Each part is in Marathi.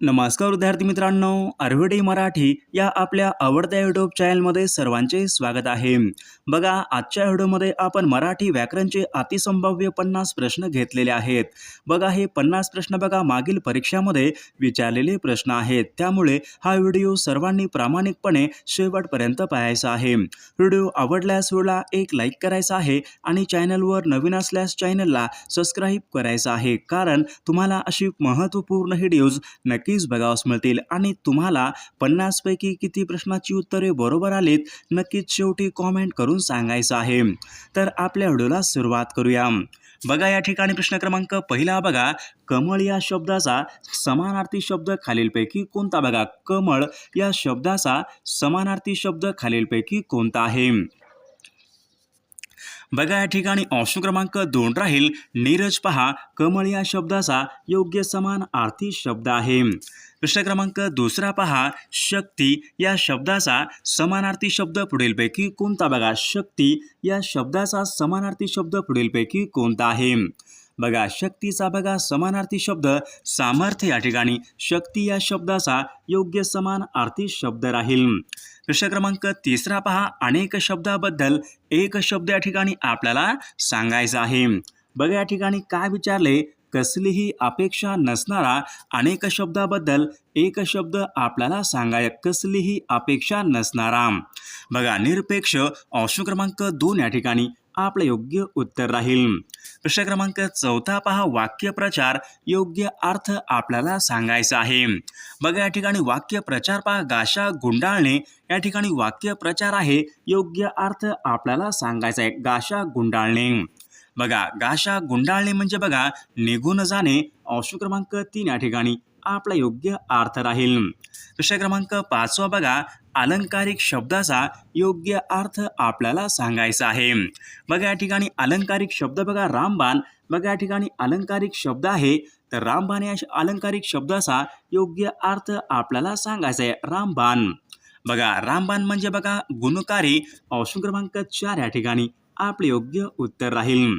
नमस्कार विद्यार्थी मित्रांनो आरव्हीडी मराठी या आपल्या आवडत्या यूट्यूब चॅनलमध्ये सर्वांचे स्वागत आहे. बघा आजच्या व्हिडिओमध्ये आपण मराठी व्याकरणचे अतिसंभाव्य पन्नास प्रश्न घेतलेले आहेत. बघा हे पन्नास प्रश्न बघा मागील परीक्षामध्ये विचारलेले प्रश्न आहेत. त्यामुळे हा व्हिडिओ सर्वांनी प्रामाणिकपणे शेवटपर्यंत पाहायचा आहे. व्हिडिओ आवडल्यास व्हिडिओला एक लाईक करायचा आहे आणि चॅनलवर नवीन असल्यास चॅनलला सबस्क्राईब करायचं आहे. कारण तुम्हाला अशी महत्त्वपूर्ण व्हिडिओज नक्कीच बघावस मिळतील. आणि तुम्हाला पन्नासपैकी किती प्रश्नाची उत्तरे बरोबर आलीत नक्कीच शेवटी कॉमेंट करून सांगायचं आहे. तर आपल्या व्हिडिओला सुरुवात करूया. बघा या ठिकाणी प्रश्न क्रमांक पहिला बघा. कमळ या शब्दाचा समानार्थी शब्द खालीलपैकी कोणता? बघा कमळ या शब्दाचा समानार्थी शब्द खालीलपैकी कोणता आहे? बघा या ठिकाणी ऑप्शन क्रमांक दोन राहील. नीरज पहा कमळ या शब्दाचा योग्य समान आर्थी शब्द आहे. प्रश्न क्रमांक दुसरा पहा शक्ती या शब्दाचा समानार्थी शब्द पुढीलपैकी कोणता? बघा शक्ती या शब्दाचा समानार्थी शब्द पुढीलपैकी कोणता आहे? बघा शक्तीचा बघा समानार्थी शब्द सामर्थ्य या ठिकाणी. शक्ती या शब्दाचा योग्य समान अर्थी शब्द राहील. प्रश्न क्रमांक तिसरा पहा. अनेक शब्दाबद्दल एक शब्द या ठिकाणी आपल्याला सांगायचा आहे. बघा या ठिकाणी काय विचारले? कसलीही अपेक्षा नसणारा अनेक शब्दाबद्दल एक शब्द आपल्याला सांगाय कसलीही अपेक्षा नसणारा. बघा निरपेक्ष अंश क्रमांक दोन या ठिकाणी. आपलं योग्य उत्तर राहील. प्रश्न क्रमांक चौथा पहा वाक्यप्रचार योग्य अर्थ आपल्याला सांगायचा आहे. बघा या ठिकाणी वाक्यप्रचार पहा गाशा गुंडाळणे या ठिकाणी वाक्यप्रचार आहे योग्य अर्थ आपल्याला सांगायचा आहे गाशा गुंडाळणे. बघा गाशा गुंडाळणे म्हणजे बघा निघून जाणे ऑप्शन क्रमांक तीन या ठिकाणी. आपला योग्य अर्थ राहील. प्रश्न क्रमांक पाचवा बघा अलंकारिक शब्दाचा योग्य अर्थ आपल्याला सांगायचा आहे. बघा या ठिकाणी अलंकारिक शब्द बघा रामबाण. बघा या ठिकाणी अलंकारिक शब्द आहे. तर रामबाण या अलंकारिक शब्दाचा योग्य अर्थ आपल्याला सांगायचा आहे. रामबाण. बघा रामबाण म्हणजे बघा गुणकारी. ऑप्शन क्रमांक चार या ठिकाणी आपले योग्य उत्तर राहील.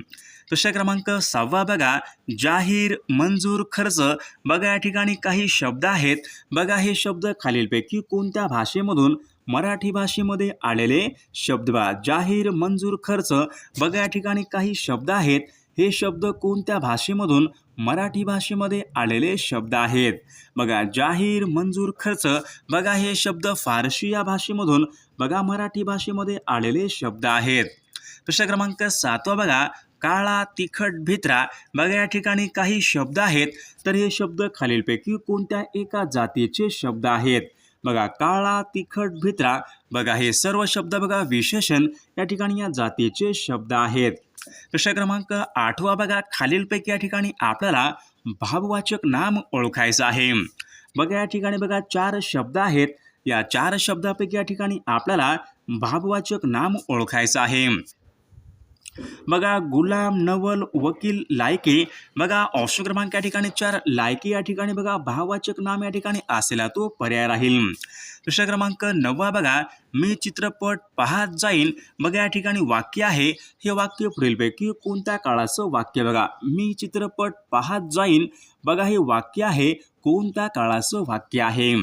प्रश्न क्रमांक सहावा बघा. जाहीर मंजूर खर्च. बघा या ठिकाणी काही शब्द आहेत. बघा हे शब्द खालीलपैकी कोणत्या भाषेमधून मराठी भाषेमध्ये आलेले शब्द बघा. जाहीर मंजूर खर्च. बघा या ठिकाणी काही शब्द आहेत. हे शब्द कोणत्या भाषेमधून मराठी भाषेमध्ये आलेले शब्द आहेत? बघा जाहीर मंजूर खर्च. बघा हे शब्द फारशी या भाषेमधून बघा मराठी भाषेमध्ये आलेले शब्द आहेत. प्रश्न क्रमांक सातवा बघा. काळा तिखट भित्रा बघा या ठिकाणी काही शब्द आहेत. तर हे शब्द खालीलपैकी कोणत्या एका जातीचे शब्द आहेत? बघा काळा तिखट भित्रा बघा हे सर्व शब्द बघा विशेषण या ठिकाणी या जातीचे शब्द आहेत. प्रश्न क्रमांक आठवा बघा खालीलपैकी या ठिकाणी आपल्याला भाववाचक नाम ओळखायचं आहे. बघा या ठिकाणी बघा चार शब्द आहेत. या चार शब्दापैकी या ठिकाणी आपल्याला भाववाचक नाम ओळखायचं आहे. बघा गुलाम नवल वकील लायके बघा ऑप्शन क्रमांक या ठिकाणी चार लायकी या ठिकाणी बघा भाववाचक नाम या ठिकाणी असेला तो पर्याय राहील. दुसरा क्रमांक नववा बघा मी चित्रपट पाहत जाईन. बघा या ठिकाणी वाक्य आहे हे वाक्य पुढीलपैकी कोणत्या काळाचं वाक्य बघा. मी चित्रपट पाहत जाईन. बघा हे वाक्य आहे कोणत्या काळाचं वाक्य आहे.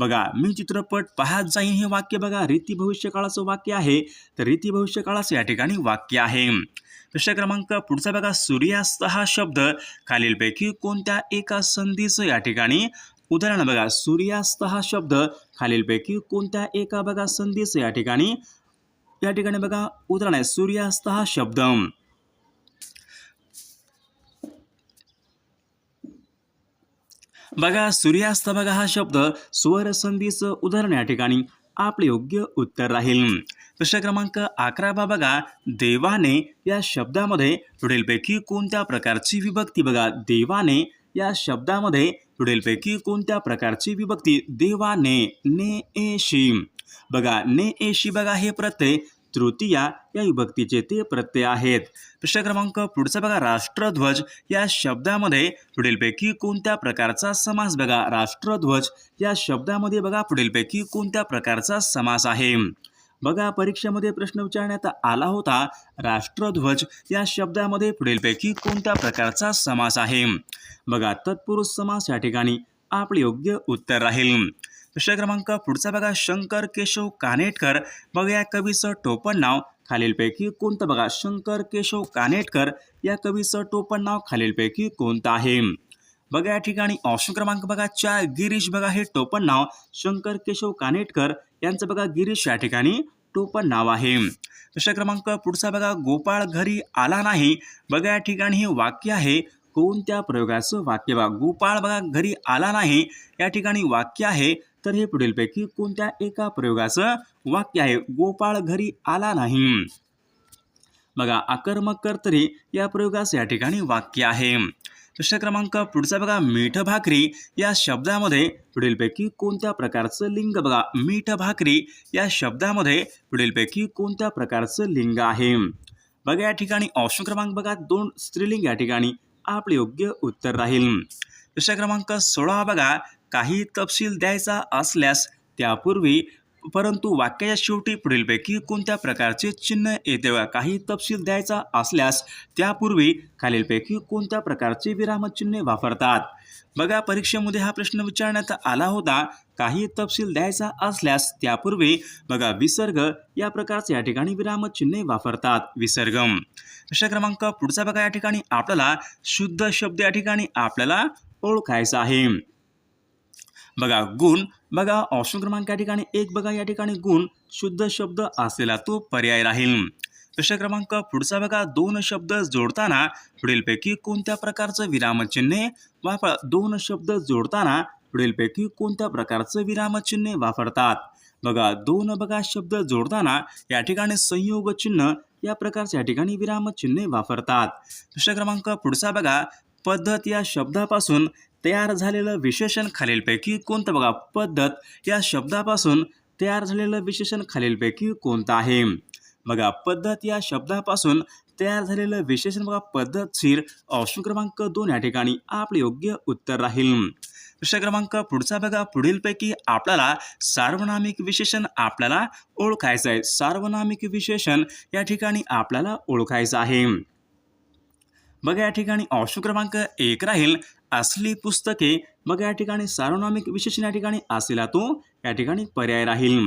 बघा मी चित्रपट पाहत जाईन हे वाक्य बघा रीती भविष्यकाळाचं वाक्य आहे. तर रीती भविष्यकाळाचं या ठिकाणी वाक्य आहे. प्रश्न क्रमांक पुढचा बघा सूर्यास्त हा शब्द खालीलपैकी कोणत्या एका संधीचं या ठिकाणी उदाहरण बघा सूर्यास्त हा शब्द खालीलपैकी कोणत्या एका बघा संधीचं या ठिकाणी या ठिकाणी बघा उदाहरण आहे सूर्यास्त हा शब्द. बघा सूर्यास्त बघा हा शब्द स्वरसंधीचं उदाहरण या ठिकाणी आपले योग्य उत्तर राहील. प्रश्न क्रमांक अकरावा बघा देवाने या शब्दामध्ये पुढीलपैकी कोणत्या प्रकारची विभक्ती बघा देवाने या शब्दामध्ये पुढीलपैकी कोणत्या प्रकारची विभक्ती देवाने ने एशी बघा ने एशी बघा हे प्रत्यय तृतीया या विभक्तीचे ते प्रत्यय आहेत. प्रश्न क्रमांक पुढचा बघा राष्ट्रध्वज या शब्दामध्ये पुढीलपैकी कोणत्या प्रकारचा समास बघा? राष्ट्रध्वज या शब्दामध्ये बघा पुढीलपैकी कोणत्या प्रकारचा समास आहे? बघा परीक्षेमध्ये प्रश्न विचारण्यात आला होता राष्ट्रध्वज या शब्दामध्ये पुढीलपैकी कोणत्या प्रकारचा समास आहे? बघा तत्पुरुष समास या ठिकाणी आपले योग्य उत्तर राहील. प्रश्न क्रमांक पुढचा बघा शंकर केशव कानेटकर. बघा या कवीचं टोपण नाव खालीलपैकी कोणतं बघा? शंकर केशव कानेटकर या कवीचं टोपण नाव खालीलपैकी कोणतं आहे? बघा या ठिकाणी ऑप्शन क्रमांक बघा चार गिरीश बघा हे टोपण नाव शंकर केशव कानेटकर यांचं बघा गिरीश या ठिकाणी टोपण नाव आहे. प्रश्न क्रमांक पुढचा बघा गोपाळ घरी आला नाही. बघा या ठिकाणी हे वाक्य आहे कोणत्या प्रयोगाचं वाक्य बघा? गोपाळ बघा घरी आला नाही. या ठिकाणी वाक्य आहे तर हे पुढीलपैकी कोणत्या एका प्रयोगाचं वाक्य आहे? गोपाळ घरी आला नाही. बघा आकर्मक कर्तरी या प्रयोगाचं या ठिकाणी वाक्य आहे. प्रश्न क्रमांक पुढचा बघा मीठ भाकरी या शब्दामध्ये पुढीलपैकी कोणत्या प्रकारचं लिंग? बघा मीठ भाकरी या शब्दामध्ये पुढीलपैकी कोणत्या प्रकारचं लिंग आहे? बघा या ठिकाणी ऑप्शन क्रमांक बघा दोन स्त्रीलिंग या ठिकाणी आपले योग्य उत्तर राहील. प्रश्न क्रमांक सोळा बघा काही तपशील द्यायचा असल्यास त्यापूर्वी परंतु वाक्याच्या शेवटी पुढीलपैकी कोणत्या प्रकारचे चिन्ह येते काही तपशील द्यायचा असल्यास त्यापूर्वी खालीलपैकी कोणत्या प्रकारचे विरामचिन्हे वापरतात? बघा परीक्षेमध्ये हा प्रश्न विचारण्यात आला होता. काही तपशील द्यायचा असल्यास त्यापूर्वी बघा विसर्ग या प्रकारचे या ठिकाणी विरामचिन्हे वापरतात. विसर्गम. प्रश्न क्रमांक पुढचा बघा या ठिकाणी आपल्याला शुद्ध शब्द या ठिकाणी आपल्याला ओळखायचा आहे. बघा गुण. बघा ऑप्शन क्रमांक या ठिकाणी एक बघा या ठिकाणी गुण. शुद्ध शब्द असलेला तो पर्याय राहील. प्रश्न क्रमांक पुढचा बघा दोन शब्द जोडताना पुढीलपैकी कोणत्या प्रकारचं विरामचिन्हे वापर दोन शब्द जोडताना पुढीलपैकी कोणत्या प्रकारचं विरामचिन्हे वापरतात? बघा दोन बघा शब्द जोडताना या ठिकाणी संयोग चिन्ह या प्रकारच्या या ठिकाणी विरामचिन्हे वापरतात. प्रश्न क्रमांक पुढचा बघा पद्धत या शब्दापासून तयार झालेलं विशेषण खालीलपैकी कोणतं बघा? पद्धत या शब्दापासून तयार झालेलं विशेषण खालीलपैकी कोणतं आहे? बघा पद्धत या शब्दापासून तयार झालेलं विशेषण बघा पद्धतशीर ऑप्शन क्रमांक दोन या ठिकाणी आपले योग्य उत्तर राहील. प्रश्न क्रमांक पुढचा बघा. पुढीलपैकी आपल्याला सार्वनामिक विशेषण आपल्याला ओळखायचं आहे. सार्वनामिक विशेषण या ठिकाणी आपल्याला ओळखायचं आहे. बघा या ठिकाणी ऑप्शन क्रमांक एक राहील. असली पुस्तके बघा या ठिकाणी सार्वनामिक विशेषण या ठिकाणी असलेला तो या ठिकाणी पर्याय राहील.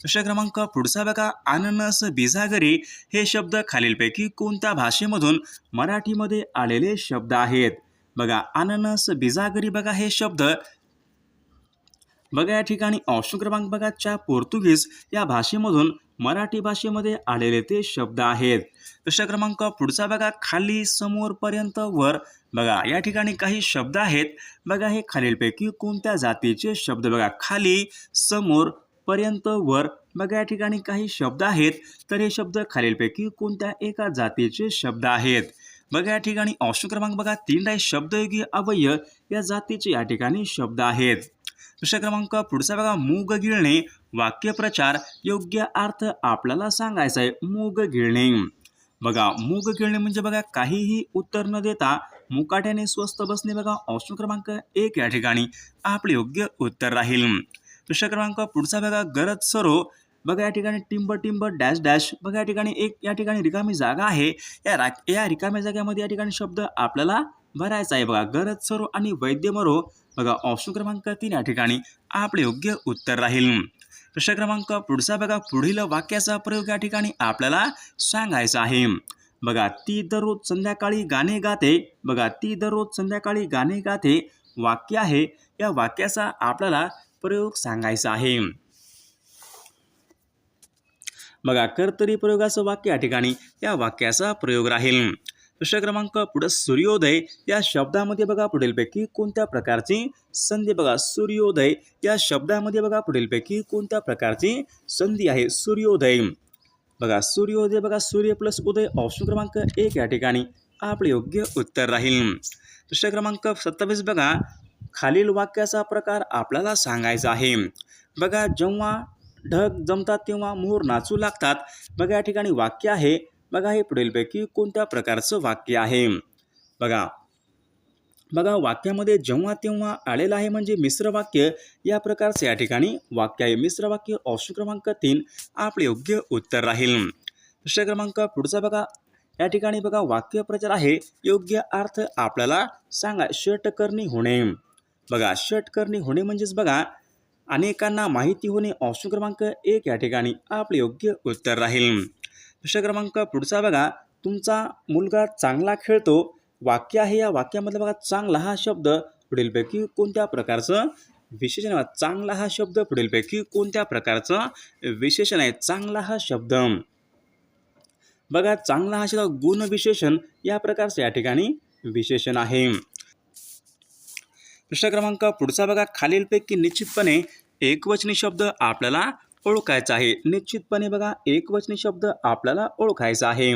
प्रश्न क्रमांक पुढचा बघा. अननस बिजागरी हे शब्द खालीलपैकी कोणत्या भाषेमधून मराठीमध्ये आलेले शब्द आहेत? बघा अननस बिझागरी बघा हे शब्द. बघा या ठिकाणी ऑप्शन क्रमांक बघा च्या पोर्तुगीज या भाषेमधून मराठी भाषेमध्ये आलेले ते शब्द आहेत. प्रश्न क्रमांक पुढचा बघा खाली समोरपर्यंत वर बघा या ठिकाणी काही शब्द आहेत. बघा हे खालीलपैकी कोणत्या जातीचे शब्द बघा खाली समोर पर्यंत वर बघा या ठिकाणी काही शब्द आहेत. तर हे शब्द खालीलपैकी कोणत्या एका जातीचे शब्द आहेत? बघा या ठिकाणी ऑप्शन क्रमांक बघा तीन राय शब्दयोगी अवयव या जातीचे या ठिकाणी शब्द आहेत. प्रश्न क्रमांक पुढचा बघा मूग गिळणे. वाक्यप्रचार योग्य अर्थ आपल्याला सांगायचा आहे मूग गिळणे. बघा मूग गिळणे म्हणजे बघा काहीही उत्तर न देता मुकाट्याने स्वस्त बसणे बघा ऑप्शन क्रमांक एक या ठिकाणी. आपले योग्य उत्तर राहील. प्रश्न क्रमांक पुढचा बघा गरज सरो. बघा या ठिकाणी टिंब टिंब डॅश डॅश. बघा या ठिकाणी एक या ठिकाणी रिकामी जागा आहे. या रा या रिकाम्या जागेमध्ये या ठिकाणी शब्द आपल्याला भरायचा आहे बघा गरज सरो आणि वैद्य मरो बघा ऑप्शन क्रमांक तीन या ठिकाणी आपले योग्य उत्तर राहील. प्रश्न क्रमांक पुढचा बघा पुढील वाक्याचा प्रयोग या ठिकाणी आपल्याला सांगायचा आहे. बघा ती दररोज संध्याकाळी गाणे गाते बघा ती दररोज संध्याकाळी गाणे गाते वाक्य आहे या वाक्याचा आपल्याला प्रयोग सांगायचा आहे. बघा कर्तरी प्रयोगाचं वाक्य या ठिकाणी या वाक्याचा प्रयोग राहील. प्रश्न क्रमांक पुढे सूर्योदय. या शब्दामध्ये बघा पुढीलपैकी कोणत्या प्रकारची संधी बघा. सूर्योदय. या शब्दामध्ये बघा पुढीलपैकी कोणत्या प्रकारची संधी आहे? सूर्योदय. बघा सूर्योदय बघा सूर्य प्लस उदय ऑप्शन क्रमांक एक या ठिकाणी आपले योग्य उत्तर राहील. प्रश्न क्रमांक सत्तावीस बघा. खालील वाक्याचा प्रकार आपल्याला सांगायचा आहे. बघा जेव्हा ढग जमतात तेव्हा मोर नाचू लागतात. बघा या ठिकाणी वाक्य आहे बघा हे पुढीलपैकी कोणत्या प्रकारचं वाक्य आहे? बघा बघा वाक्यामध्ये जेव्हा तेव्हा आलेलं आहे म्हणजे मिश्र वाक्य या प्रकारचं या ठिकाणी वाक्य आहे. मिश्र वाक्य ऑप्शन क्रमांक तीन आपले योग्य उत्तर राहील. प्रश्न क्रमांक पुढचा बघा. या ठिकाणी बघा वाक्य प्रचार आहे. योग्य अर्थ आपल्याला सांगा षटकर्णी होणे. बघा षटकर्णी होणे म्हणजेच बघा अनेकांना माहिती होणे. ऑप्शन क्रमांक एक या ठिकाणी आपले योग्य उत्तर राहील. प्रश्न क्रमांक पुढचा बघा. तुमचा मुलगा चांगला खेळतो. वाक्य आहे या वाक्यामधला बघा चांगला हा शब्द पुढीलपैकी कोणत्या प्रकारचं? विशेषण आहे चांगला हा शब्द पुढीलपैकी कोणत्या प्रकारचं? विशेषण आहे चांगला हा शब्द. बघा चांगला हा शब्द गुण विशेषण या प्रकारचं या ठिकाणी विशेषण आहे. प्रश्न क्रमांक पुढचा बघा खालीलपैकी निश्चितपणे एकवचनी शब्द आपल्याला ओळखायचा आहे. निश्चितपणे बघा एकवचनी शब्द आपल्याला ओळखायचा आहे.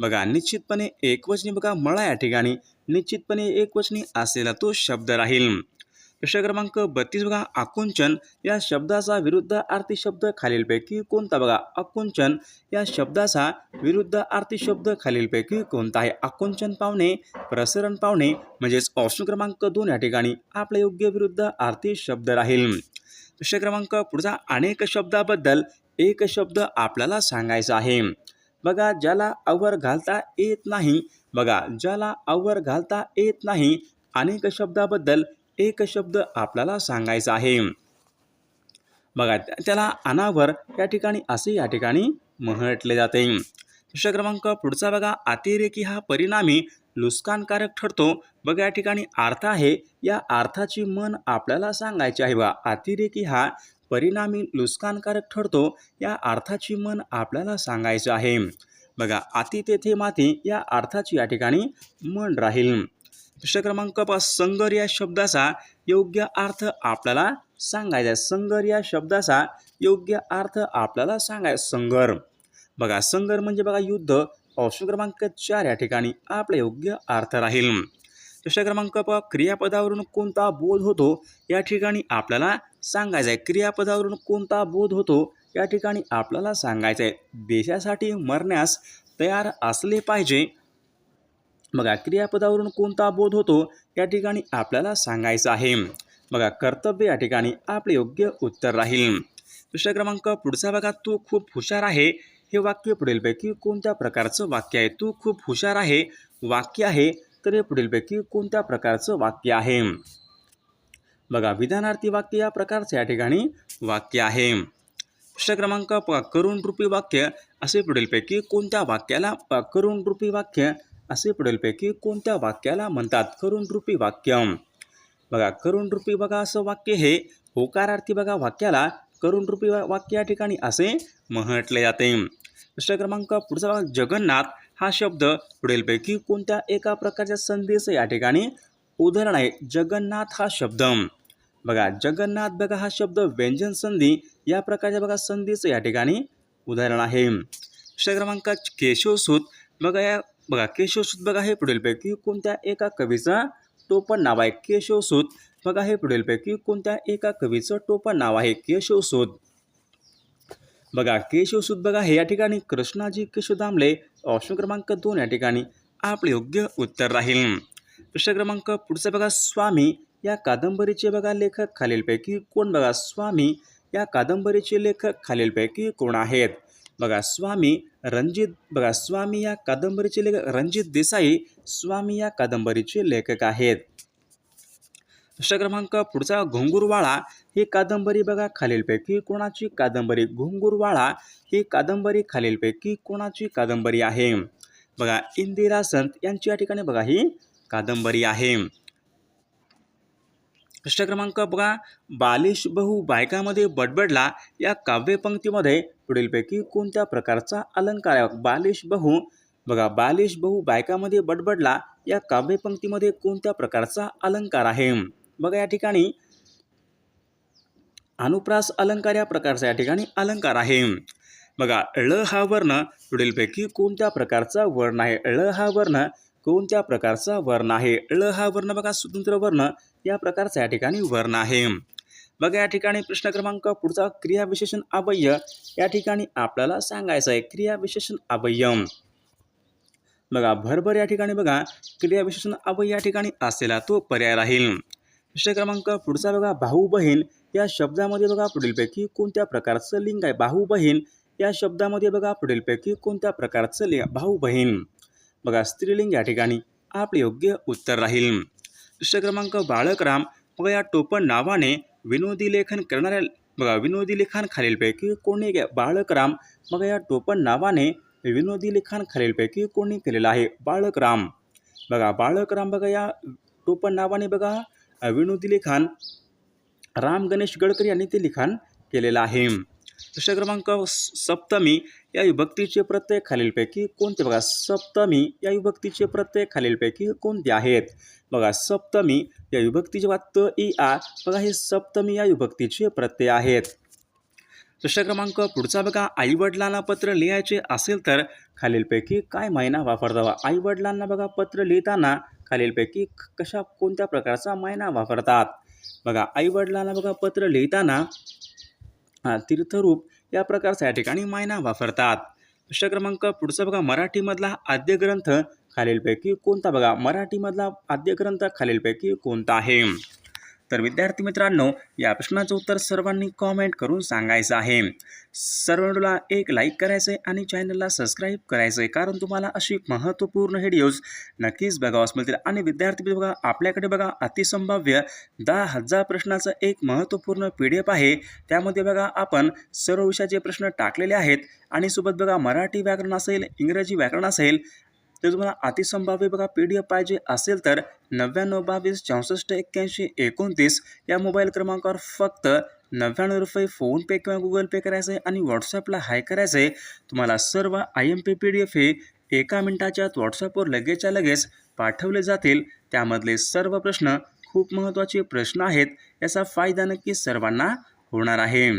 बघा निश्चितपणे एकवचनी बघा मळा या ठिकाणी निश्चितपणे एकवचनी असलेला तो शब्द राहील. प्रश्न क्रमांक बत्तीस बघा आकुंचन या शब्दाचा विरुद्ध आर्थिक शब्द खालीलपैकी कोणता बघा? आकुंचन या शब्दाचा विरुद्ध आर्थिक शब्द खालीलपैकी कोणता आहे? आकुंचन पावणे प्रसरण पावणे म्हणजेच ऑप्शन क्रमांक दोन या ठिकाणी आपला योग्य विरुद्ध आर्थिक शब्द राहील. प्रश्न क्रमांक पुढचा अनेक शब्दाबद्दल एक शब्द आपल्याला सांगायचा आहे. बघा ज्याला अवर घालता येत नाही बघा ज्याला अवर घालता येत नाही अनेक शब्दाबद्दल एक शब्द आपल्याला सांगायचा आहे. बघा त्या- त्याला अनावर या ठिकाणी असे या ठिकाणी म्हटले जाते. प्रश्न क्रमांक पुढचा बघा अतिरेकी हा परिणामी नुकसानकारक ठरतो. बघा या ठिकाणी अर्थ आहे. या अर्थाची मन आपल्याला सांगायची आहे बा अतिरेकी हा परिणामी नुकसानकारक ठरतो. या अर्थाची मन आपल्याला सांगायचं आहे. बघा अति तेथे माती या अर्थाची या ठिकाणी मन राहील. प्रश्न क्रमांक पाच संगर या शब्दाचा योग्य अर्थ आपल्याला सांगायचा आहे. संगर या शब्दाचा योग्य अर्थ आपल्याला सांगायचा संगर. बघा संगर म्हणजे बघा युद्ध. ऑप्शन क्रमांक चार या ठिकाणी आपला योग्य अर्थ राहील. प्रश्न क्रमांक प क्रियापदावरून कोणता बोध होतो? या ठिकाणी आपल्याला सांगायचं आहे क्रियापदावरून कोणता बोध होतो? या ठिकाणी आपल्याला सांगायचं आहे देशासाठी मरण्यास तयार असले पाहिजे. बघा क्रियापदावरून कोणता बोध होतो? या ठिकाणी आपल्याला सांगायचं आहे. बघा कर्तव्य या ठिकाणी आपले योग्य उत्तर राहील. प्रश्न क्रमांक पुढचा बघा तू खूप हुशार आहे. हे वाक्य पुढीलपैकी कोणत्या प्रकारचं वाक्य आहे? तू खूप हुशार आहे. वाक्य आहे तर हे पुढीलपैकी कोणत्या प्रकारचं वाक्य आहे? बघा विधानार्थी वाक्य या प्रकारचं या ठिकाणी वाक्य आहे. प्रश्न क्रमांक प करुण रूपी वाक्य असे पुढीलपैकी कोणत्या वाक्याला करुण रूपी वाक्य असे पुढीलपैकी कोणत्या वाक्याला म्हणतात? करुण रूपी वाक्य. बघा करुण रूपी बघा असं वाक्य हे होकारार्थी बघा वाक्याला करुण रूपी वा- वाक्य या ठिकाणी असे म्हटले जाते. प्रश्न क्रमांक पुढचा जगन्नाथ हा शब्द पुढीलपैकी कोणत्या एका प्रकारच्या संधीचं या ठिकाणी उदाहरण आहे? जगन्नाथ हा शब्द. बघा जगन्नाथ बघा हा शब्द व्यंजन संधी या प्रकारच्या बघा संधीचं या ठिकाणी उदाहरण आहे. प्रश्न क्रमांक केशवसूत बघा या बघा केशवसूत बघा हे पुढीलपैकी कोणत्या एका कवीचं टोपण नाव आहे? केशवसूत बघा हे पुढीलपैकी कोणत्या एका कवीचं टोपण नाव आहे? केशवसूत. बघा केशवसूत बघा हे या ठिकाणी कृष्णाजी केशव दामले ऑप्शन क्रमांक दोन या ठिकाणी आपले योग्य उत्तर राहील. प्रश्न क्रमांक पुढचा बघा स्वामी या कादंबरीचे बघा लेखक खालीलपैकी कोण बघा? स्वामी या कादंबरीचे लेखक खालीलपैकी कोण आहेत? बघा स्वामी रणजित बघा स्वामी या कादंबरीचे लेखक रणजित देसाई स्वामी या कादंबरीचे लेखक आहेत. प्रश्न क्रमांक पुढचा घुंगुरवाळा ही कादंबरी बघा खालीलपैकी कोणाची कादंबरी? घुंगुरवाळा ही कादंबरी खालीलपैकी कोणाची कादंबरी आहे? बघा इंदिरा संत यांची या ठिकाणी बघा ही कादंबरी आहे. प्रश्न क्रमांक बघा बालिश बहु बायकामध्ये बडबडला या काव्यपंक्तीमध्ये पुढीलपैकी कोणत्या प्रकारचा अलंकार आहे? बालिश बहु बघा बालिश बहु बायकामध्ये बडबडला या काव्यपंक्तीमध्ये कोणत्या प्रकारचा अलंकार आहे? बघा या ठिकाणी अनुप्रास अलंकार या प्रकारचा या ठिकाणी अलंकार आहे. बघा ळ हा वर्ण पुढीलपैकी कोणत्या प्रकारचा वर्ण आहे? ळ हा वर्ण कोणत्या प्रकारचा वर्ण आहे? ळ हा वर्ण बघा स्वतंत्र वर्ण या प्रकारचा या ठिकाणी वर्ण आहे. बघा या ठिकाणी प्रश्न क्रमांक पुढचा क्रियाविशेषण अवयय या ठिकाणी आपल्याला सांगायचं आहे क्रियाविशेषण अवयय बघा भरभर या ठिकाणी बघा क्रियाविशेषण अवय या ठिकाणी असलेला तो पर्याय राहील. प्रश्न क्रमांक पुढचा बघा भाऊ बहीण. या शब्दामध्ये बघा पुढीलपैकी कोणत्या प्रकारचं लिंग आहे? भाऊ बहीण. या शब्दामध्ये बघा पुढीलपैकी कोणत्या प्रकारचं लिंग भाऊ बहीण. बघा स्त्रीलिंग या ठिकाणी आपले योग्य उत्तर राहील. प्रश्न क्रमांक बाळकराम. बघा या टोपण नावाने विनोदी लेखन करणाऱ्या बघा विनोदी लिखाण खालीलपैकी कोणी बाळकराम. बघा या टोपण नावाने विनोदी लिखाण खालीलपैकी कोणी केलेलं आहे? बाळकराम. बघा बाळकराम बघा या टोपण नावाने बघा विनोदी लिखाण राम गणेश गडकरी यांनी ते लिखाण केलेलं आहे. प्रश्न क्रमांक स- सप्तमी या विभक्तीचे प्रत्यय खालीलपैकी कोणते? बघा सप्तमी या विभक्तीचे प्रत्यय खालीलपैकी कोणते आहेत? बघा सप्तमी या विभक्तीचे वात्त इ आ बघा हे सप्तमी या विभक्तीचे प्रत्यय आहेत. प्रश्न क्रमांक पुढचा बघा. आईवडिलांना पत्र लिहायचे असेल तर खालीलपैकी काय मायना वापरतावा? आईवडिलांना बघा पत्र लिहिताना खालीलपैकी कशा कोणत्या प्रकारचा मायना वापरतात? बघा आईवडिलांना बघा पत्र लिहिताना हा, तीर्थरूप या प्रकारचा या ठिकाणी मायना वापरतात. प्रश्न क्रमांक पुढचा बघा मराठीमधला आद्य ग्रंथ खालीलपैकी कोणता? बघा मराठीमधला आद्य ग्रंथ खालीलपैकी कोणता आहे? तर विद्यार्थी मित्रांनो या प्रश्नाचं उत्तर सर्वांनी कॉमेंट करून सांगायचं आहे. सर्वांना एक लाईक करायचं आहे आणि चॅनलला सबस्क्राईब करायचं आहे कारण तुम्हाला अशी महत्त्वपूर्ण व्हिडिओज नक्कीच बघावास मिळतील. आणि विद्यार्थी बघा आपल्याकडे बघा अतिसंभाव्य दहा हजार प्रश्नाचं एक महत्त्वपूर्ण पी डी एफ आहे. त्यामध्ये बघा आपण सर्व विषयाचे प्रश्न टाकलेले आहेत. आणि सोबत बघा मराठी व्याकरण असेल इंग्रजी व्याकरण असेल तर तुम्हाला अतिसंभाव्य बघा पी डी एफ पाहिजे असेल तर नव्याण्णव बावीस चौसष्ट एक्क्याऐंशी एकोणतीस या मोबाईल क्रमांकावर फक्त नव्याण्णव रुपये फोनपे किंवा गुगल पे करायचं आहे आणि व्हॉट्सअपला हाय करायचं आहे तुम्हाला सर्व I M P P D F हे एका मिनिटाच्या आत व्हॉट्सअपवर लगेचच्या लगेच पाठवले जातील. त्यामधले सर्व प्रश्न खूप महत्त्वाचे प्रश्न आहेत. याचा फायदा नक्की सर्वांना होणार आहे.